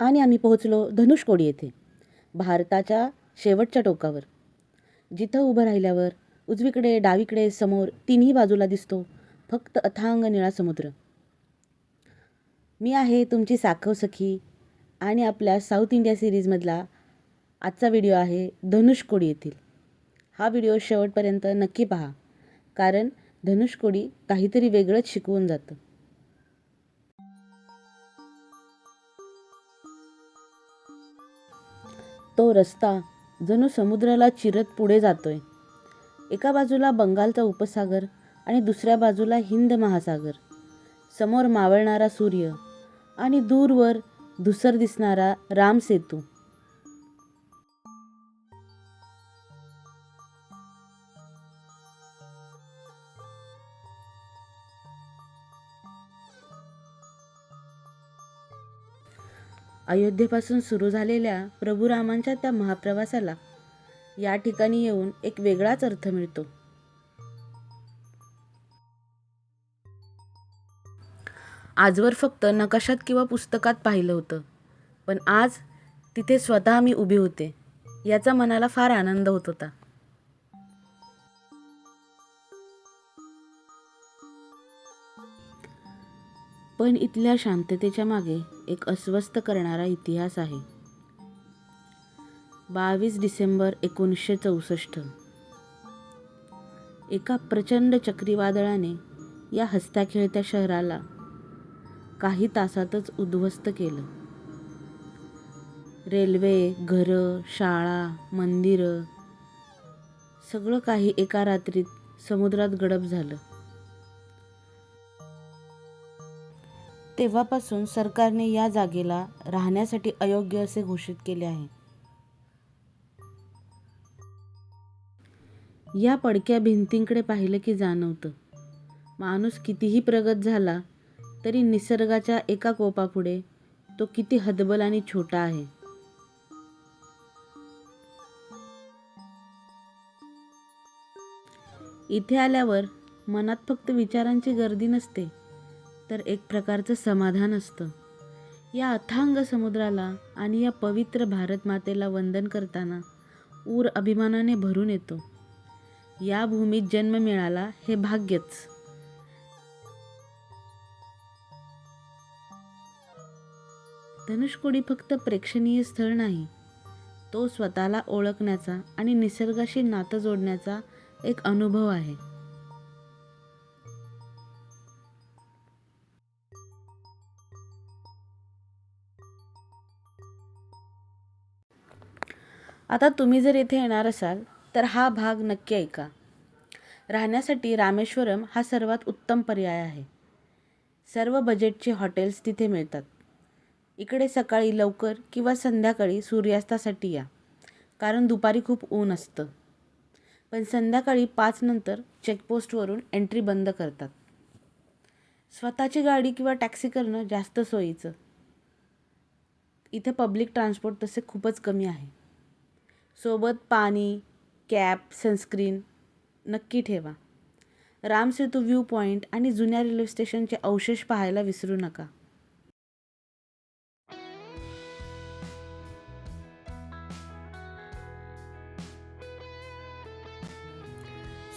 आणि आम्ही पोहोचलो धनुषकोडी येथे भारताच्या शेवटच्या टोकावर. जिथं उभं राहिल्यावर उजवीकडे डावीकडे समोर तिन्ही बाजूला दिसतो फक्त अथांग निळा समुद्र. मी आहे तुमची साखव सखी आणि आपल्या साऊथ इंडिया सिरीजमधला आजचा व्हिडिओ आहे धनुषकोडी येथील. हा व्हिडिओ शेवटपर्यंत नक्की पहा कारण धनुषकोडी काहीतरी वेगळंच शिकवून जातं. तो रस्ता जणू समुद्राला चिरत पुढे जातोय. एका बाजूला बंगालचा उपसागर आणि दुसऱ्या बाजूला हिंद महासागर. समोर मावळणारा सूर्य आणि दूरवर धुसर दिसणारा रामसेतू अयोध्येपासून सुरू झालेल्या प्रभू रामांच्या त्या महाप्रवासाला या ठिकाणी येऊन एक वेगळाच अर्थ मिळतो. आजवर फक्त नकाशात किंवा पुस्तकात पाहिलं होतं पण आज तिथे स्वतः मी उभी होते याचा मनाला फार आनंद होत होता. पण इथल्या शांततेच्या मागे एक अस्वस्थ करणारा इतिहास आहे. बावीस डिसेंबर एकोणीसशे चौसष्ट. एका प्रचंड चक्रीवादळाने या हस्ताखेळत्या शहराला काही तासातच उद्ध्वस्त केलं. रेल्वे घरं शाळा मंदिरं सगळं काही एका रात्रीत समुद्रात गडप झालं. तेव्हापासून सरकारने या जागेला राहण्यासाठी अयोग्य असे घोषित केले आहे. या पडक्या भिंतींकडे पाहिलं की जाणवतं. माणूस कितीही प्रगत झाला तरी निसर्गाच्या एका कोपापुढे तो किती हदबल आणि छोटा आहे. इथे आल्यावर मनात फक्त विचारांची गर्दी नसते. तर एक प्रकारचं समाधान असतं. या अथांग समुद्राला आणि या पवित्र भारत मातेला वंदन करताना ऊर अभिमानाने भरून येतो. या भूमीत जन्म मिळाला हे भाग्यच. धनुषकोडी फक्त प्रेक्षणीय स्थळ नाही तो स्वतःला ओळखण्याचा आणि निसर्गाशी नातं जोडण्याचा एक अनुभव आहे. आता तुम्ही जर येथे येणार असाल तर हा भाग नक्की ऐका. राहण्यासाठी रामेश्वरम हा सर्वात उत्तम पर्याय आहे. सर्व बजेटचे हॉटेल्स तिथे मिळतात. इकडे सकाळी लवकर किंवा संध्याकाळी सूर्यास्तासाठी या कारण दुपारी खूप ऊन असतं. पण संध्याकाळी पाच नंतर चेकपोस्टवरून एंट्री बंद करतात. स्वतःची गाडी किंवा टॅक्सी करणं जास्त सोयीचं. इथे पब्लिक ट्रान्सपोर्ट तसे खूपच कमी आहे. सोबत पाणी कॅप सनस्क्रीन नक्की ठेवा. रामसेतू व्ह्यू पॉईंट आणि जुन्या रेल्वे स्टेशनचे अवशेष पाहायला विसरू नका.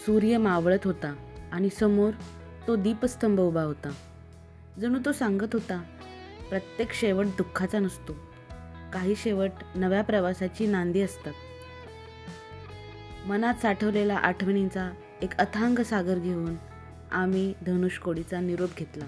सूर्य मावळत होता आणि समोर तो दीपस्तंभ उभा होता. जणू तो सांगत होता प्रत्येक शेवट दुःखाचा नसतो. काही शेवट नव्या प्रवासाची नांदी असतात. मनात साठवलेल्या आठवणींचा एक अथांग सागर घेऊन आम्ही धनुषकोडीचा निरोप घेतला.